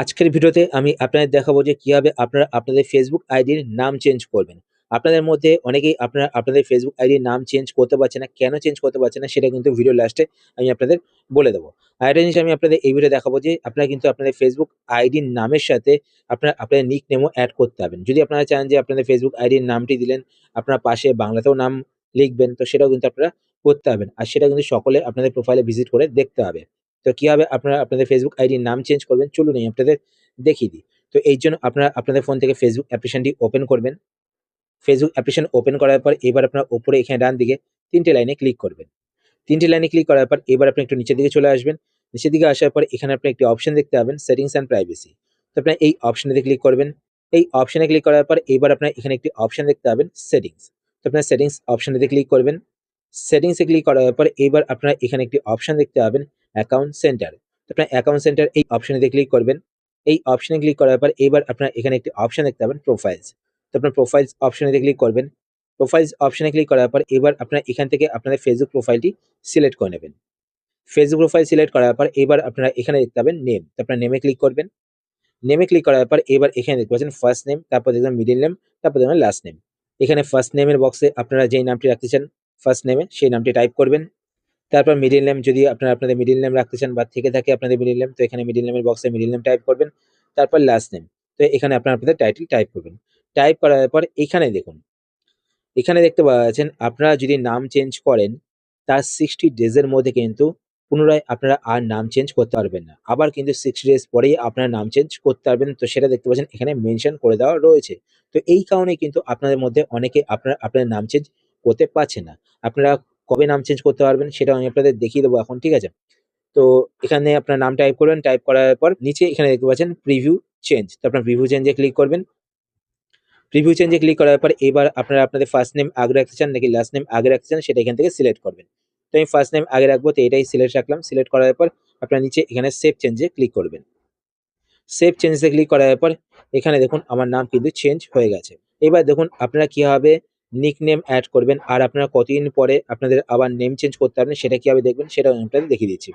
আজকের ভিডিওতে আমি আপনাদের দেখাবো যে কীভাবে আপনারা আপনাদের ফেসবুক আইডির নাম চেঞ্জ করবেন। আপনাদের মধ্যে অনেকেই আপনারা আপনাদের ফেসবুক আইডির নাম চেঞ্জ করতে পারছে না, কেন চেঞ্জ করতে পারছে না, সেটা কিন্তু ভিডিও লাস্টে আমি আপনাদের বলে দেবো। আরেকটা জিনিস আমি আপনাদের এই ভিডিও দেখাবো যে আপনারা কিন্তু আপনাদের ফেসবুক আইডির নামের সাথে আপনার আপনাদের নিক নেমও অ্যাড করতে হবেন যদি আপনারা চান যে আপনাদের ফেসবুক আইডির নামটি দিলেন, আপনার পাশে বাংলাতেও নাম লিখবেন, তো সেটাও কিন্তু আপনারা করতে হবেন আর সেটা কিন্তু সকলে আপনাদের প্রোফাইলে ভিজিট করে দেখতে হবে তো কীভাবে আপনারা আপনাদের ফেসবুক আইডির নাম চেঞ্জ করবেন। চলুন আমি আপনাদের দেখিয়ে দিই। তো এই জন্য আপনারা আপনাদের ফোন থেকে ফেসবুক অ্যাপ্লিকেশনটি ওপেন করবেন। ফেসবুক অ্যাপ্লিকেশন ওপেন করার পর এবার আপনার ওপরে এখানে ডান দিকে তিনটে লাইনে ক্লিক করবেন। তিনটে লাইনে ক্লিক করার পর এবার আপনি একটু নিচের দিকে চলে আসবেন। নিচের দিকে আসার পর এখানে আপনি একটি অপশন দেখতে পাবেন সেটিংস অ্যান্ড প্রাইভেসি তো আপনার এই অপশনেতে ক্লিক করবেন। এই অপশনে ক্লিক করার পর এবার আপনার এখানে একটি অপশন দেখতে পাবেন সেটিংস তো আপনার সেটিংস অপশনেতে ক্লিক করবেন। সেটিংসে ক্লিক করার পর এবার আপনারা এখানে একটি অপশন দেখতে পাবেন অ্যাকাউন্ট সেন্টার আপনার অ্যাকাউন্ট সেন্টার এই অপশনেতে ক্লিক করবেন। এই অপশনে ক্লিক করার পর এবার আপনার এখানে একটি অপশন দেখতে পাবেন প্রোফাইলস তো আপনার প্রোফাইলস অপশনেতে ক্লিক করবেন। প্রোফাইলস অপশনে ক্লিক করার পর এবার আপনার এখান থেকে আপনাদের ফেসবুক প্রোফাইলটি সিলেক্ট করে নেবেন। ফেসবুক প্রোফাইল সিলেক্ট করার পর এবার আপনারা এখানে দেখতে পাবেন নেম আপনার নেমে ক্লিক করবেন। নেমে ক্লিক করার পর এবার এখানে দেখতে পাচ্ছেন ফার্স্ট নেম তারপর দেখবেন মিডিল নেম তারপর দেখবেন লাস্ট নেম এখানে ফার্স্ট নেমের বক্সে আপনারা যেই নামটি রাখতে চান ফার্স্ট নেমে সেই নামটি টাইপ করবেন। তারপর মিডিল নেম যদি আপনারা আপনাদের মিডিল নেম রাখতে চান বা থেকে থাকে আপনাদের মিডিল নেম তো এখানে মিডিল নেমের বক্সে মিডিল নেম টাইপ করবেন। তারপর লাস্ট নেম তো এখানে আপনারা আপনাদের টাইটেল টাইপ করবেন। টাইপ করার পর এখানে দেখুন, এখানে দেখতে পাওয়া পাচ্ছেন আপনারা যদি নাম চেঞ্জ করেন, তার সিক্সটি ডেজের মধ্যে কিন্তু পুনরায় আপনারা আর নাম চেঞ্জ করতে পারবেন না। আবার কিন্তু সিক্সটি ডেজ পরেই আপনারা নাম চেঞ্জ করতে পারবেন। তো সেটা দেখতে পাচ্ছেন, এখানে মেনশন করে দেওয়া রয়েছে। তো এই কারণে কিন্তু আপনাদের মধ্যে অনেকে আপনারা আপনাদের নাম চেঞ্জ করতে পারছে না। আপনারা কবে নাম চেঞ্জ করতে পারবেন সেটা আমি আপনাদের দেখিয়ে দেবো এখন, ঠিক আছে? তো এখানে আপনার নাম টাইপ করবেন টাইপ করার পর নিচে এখানে দেখতে পাচ্ছেন প্রিভিউ চেঞ্জ তো আপনার প্রিভিউ চেঞ্জে ক্লিক করবেন। প্রিভিউ চেঞ্জে ক্লিক করার পর এবার আপনারা আপনাদের ফার্স্ট নেম আগে রাখতে চান নাকি লাস্ট নেম আগে রাখতে চান সেটা এখান থেকে সিলেক্ট করবেন। তো আমি ফার্স্ট নেম আগে রাখব, তো এটাই সিলেক্ট রাখলাম সিলেক্ট করার পর আপনার নিচে এখানে সেভ চেঞ্জে ক্লিক করবেন। সেভ চেঞ্জে ক্লিক করার পর এখানে দেখুন আমার নাম কিন্তু চেঞ্জ হয়ে গেছে। এবার দেখুন আপনারা কীভাবে নিক নেম অ্যাড করবেন। আর আপনারা কতদিন পরে আপনাদের আবার নেম চেঞ্জ করতে পারবেন, সেটা কীভাবে দেখবেন, সেটা আমি দেখিয়ে দিচ্ছি।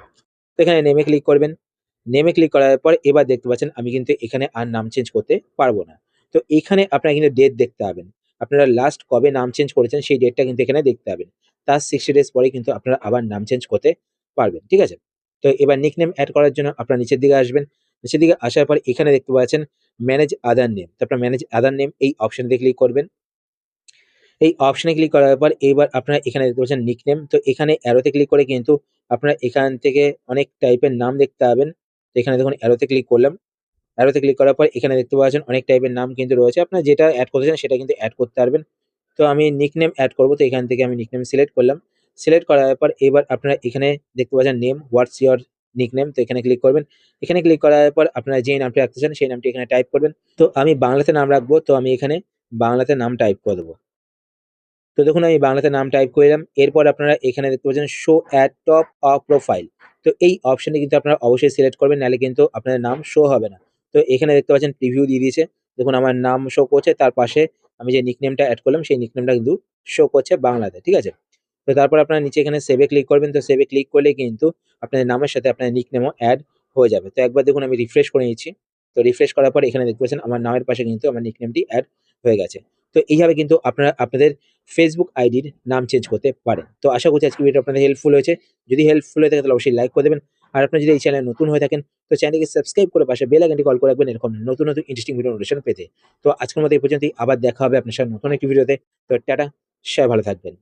তো এখানে নেমে ক্লিক করবেন। নেমে ক্লিক করার পর এবার দেখতে পাচ্ছেন, আমি কিন্তু এখানে আর নাম চেঞ্জ করতে পারব না। তো এখানে আপনারা কিন্তু ডেট দেখতে পাবেন। আপনারা লাস্ট কবে নাম চেঞ্জ করেছেন, সেই ডেটটা কিন্তু এখানে দেখতে পাবেন। তার সিক্সটি ডেজ পরে কিন্তু আপনারা আবার নাম চেঞ্জ করতে পারবেন, ঠিক আছে? তো এবার নিক নেম অ্যাড করার জন্য আপনারা নিচের দিকে আসবেন। নিচের দিকে আসার পর এখানে দেখতে পাচ্ছেন ম্যানেজ আদার নেম তারপর ম্যানেজ আদার নেম এই অপশন দিয়ে ক্লিক করবেন। এই অপশনে ক্লিক করার পর এবার আপনারা এখানে দেখতে পাচ্ছেন নিক নেম তো এখানে অ্যারোতে ক্লিক করে কিন্তু আপনারা এখান থেকে অনেক টাইপের নাম দেখতে পাবেন। এখানে দেখুন অ্যারোতে ক্লিক করলাম। অ্যারোতে ক্লিক করার পর এখানে দেখতে পাচ্ছেন অনেক টাইপের নাম কিন্তু রয়েছে। আপনারা যেটা অ্যাড করতে চান সেটা কিন্তু অ্যাড করতে পারবেন। তো আমি নিকনেম অ্যাড করব, তো এখান থেকে আমি নিকনেম সিলেক্ট করলাম। সিলেক্ট করার পর এবার আপনারা এখানে দেখতে পাচ্ছেন নেম হোয়াটস ইয়োর নিকনেম তো এখানে ক্লিক করবেন। এখানে ক্লিক করার পর আপনারা যেই নামটি রাখতে চান সেই নামটি এখানে টাইপ করবেন। তো আমি বাংলাতে নাম রাখব, তো আমি এখানে বাংলাতে নাম টাইপ করে দেবো। তো দেখুন, আমি বাংলাতে নাম টাইপ করলাম এরপর আপনারা এখানে দেখতে পাচ্ছেন show at top of profile তো এই অপশনে কিন্তু আপনারা অবশ্যই সিলেক্ট করবেন, নাহলে কিন্তু আপনার নাম শো হবে না। তো এখানে দেখতে পাচ্ছেন প্রিভিউ দিয়ে দিয়েছে। দেখুন, আমার নাম শো করছে, তার পাশে আমি যে নিকনেমটা অ্যাড করলাম, সেই নিকনেমটা কিন্তু শো করছে বাংলাতে, ঠিক আছে? তো তারপর আপনারা নিচে এখানে সেভে ক্লিক করবেন। তো সেভে ক্লিক করলে কিন্তু আপনাদের নামের সাথে আপনার নিকনেমও অ্যাড হয়ে যাবে। তো একবার দেখুন, আমি রিফ্রেশ করে নিচ্ছি। তো রিফ্রেশ করার পর এখানে দেখতে পাচ্ছেন, আমার নামের পাশে কিন্তু আমার নিকনেমটি অ্যাড হয়ে গেছে। তো এইভাবে কিন্তু আপনারা আপনাদের ফেসবুক আইডির নাম চেঞ্জ করতে পারেন। তো আশা করছি আজকে ভিডিও আপনাদের হেল্পফুল হয়েছে। যদি হেল্পফুল হয়ে থাকে তাহলে অবশ্যই লাইক করে দেবেন। আর আপনি যদি এই চ্যানেল নতুন হয়ে থাকেন, তো চ্যানেলকে সাবস্ক্রাইব করে পাশে বেল আইকনটি কল করে রাখবেন, এরকম নতুন নতুন ইন্টারেস্টিং ভিডিও নোটিফিকেশন পেতে। তো আজকের মতো এই পর্যন্তই। আবার দেখা হবে আপনার সাথে নতুন একটি ভিডিওতে তো টাটা, সবাই ভালো থাকবেন।